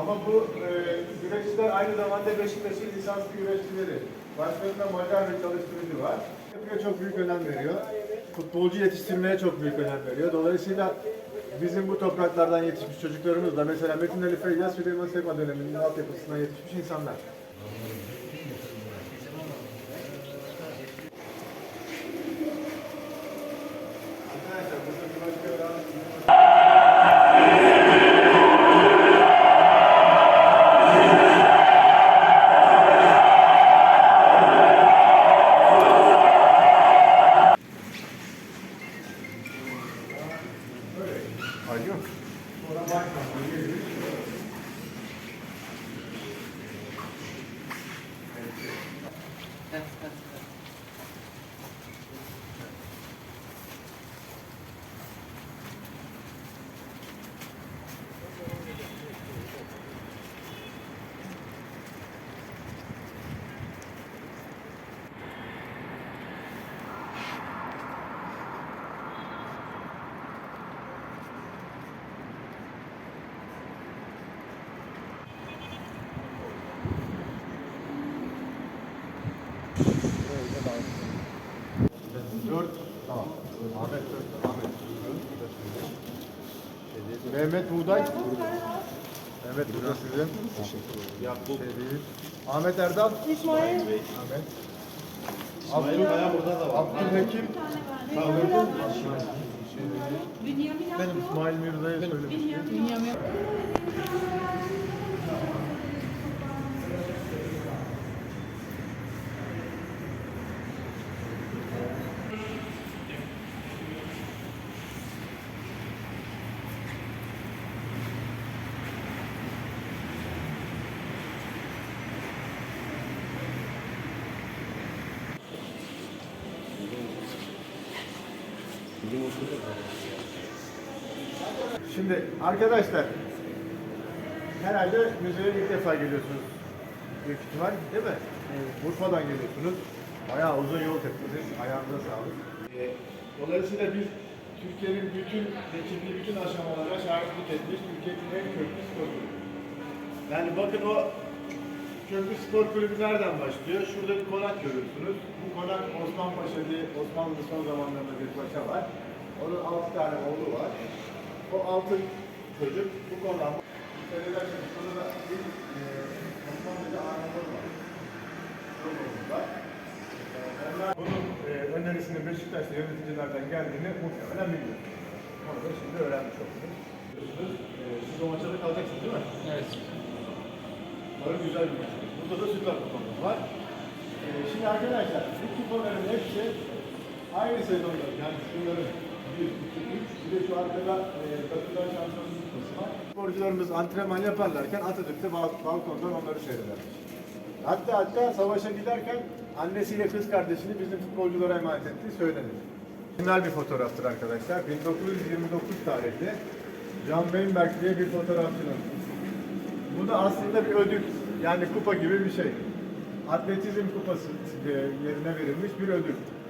Ama bu e, güreşçiler aynı zamanda Beşiktaş'ın lisanslı güreşçileri. Başlarında Macar bir çalıştırıcı var. Yapıya çok büyük önem veriyor. Futbolcu yetiştirmeye çok büyük önem veriyor. Dolayısıyla bizim bu topraklardan yetişmiş çocuklarımız da mesela Metin Ali Feyyaz, Süleyman Seba döneminin altyapısından yetişmiş insanlar. Evet, evet. Dört. Tamam. Ahmet dört. Ahmet. Mehmet Buğday. Mehmet burada sizin. Yakup. Ahmet Erdal. İsmail. Ahmet. Abdül, burada da var. Abdülhakim. Bünyamin Benim İsmail Mirza'ya söylemiştim. Şimdi arkadaşlar herhalde müzeye ilk defa geliyorsunuz büyük ihtimal değil mi? Urfa'dan geliyorsunuz. Bayağı uzun yol tepkiniz. Ayağınıza sağlık. Ee, Dolayısıyla biz Türkiye'nin bütün geçirdiği bütün aşamalara şahitlik etmiş Türkiye'nin en köklü kulübü. Yani bakın o köklü spor kulübü nereden başlıyor? Şurada bir konak görüyorsunuz. Bu konak Osman Paşa diye Osmanlı son zamanlarında bir paşa var. Onun altı tane oğlu var. O altı çocuk bu konağa Federasyon sonra da bir e, Osmanlıca ağabeyi var. Sorunumuz var. Onlar bunun e, önerisinin Beşiktaş'ta yöneticilerden geldiğini muhtemelen biliyorsunuz. Onu da şimdi öğrenmiş. Biliyorsunuz, e, Siz o maçta da kalacaksınız değil mi? Evet. Umarım güzel bir maç. Burada da süper kupamız var. E, şimdi arkadaşlar bu kupaların hepsi aynı sezonda yani şunların 1, 2, 3 bir de şu arkada e, Batı'dan şampiyonluk kupası var. Sporcularımız antrenman yaparlarken Atatürk'te bal- balkondan onları seyredermiş. Hatta hatta savaşa giderken annesiyle kız kardeşini bizim futbolculara emanet ettiği söylenir. Final bir fotoğraftır arkadaşlar. 1929 tarihli Can Weinberg diye bir fotoğrafçının. Bu da aslında bir ödül. Yani kupa gibi bir şey. Atletizm kupası e, yerine verilmiş bir ödül.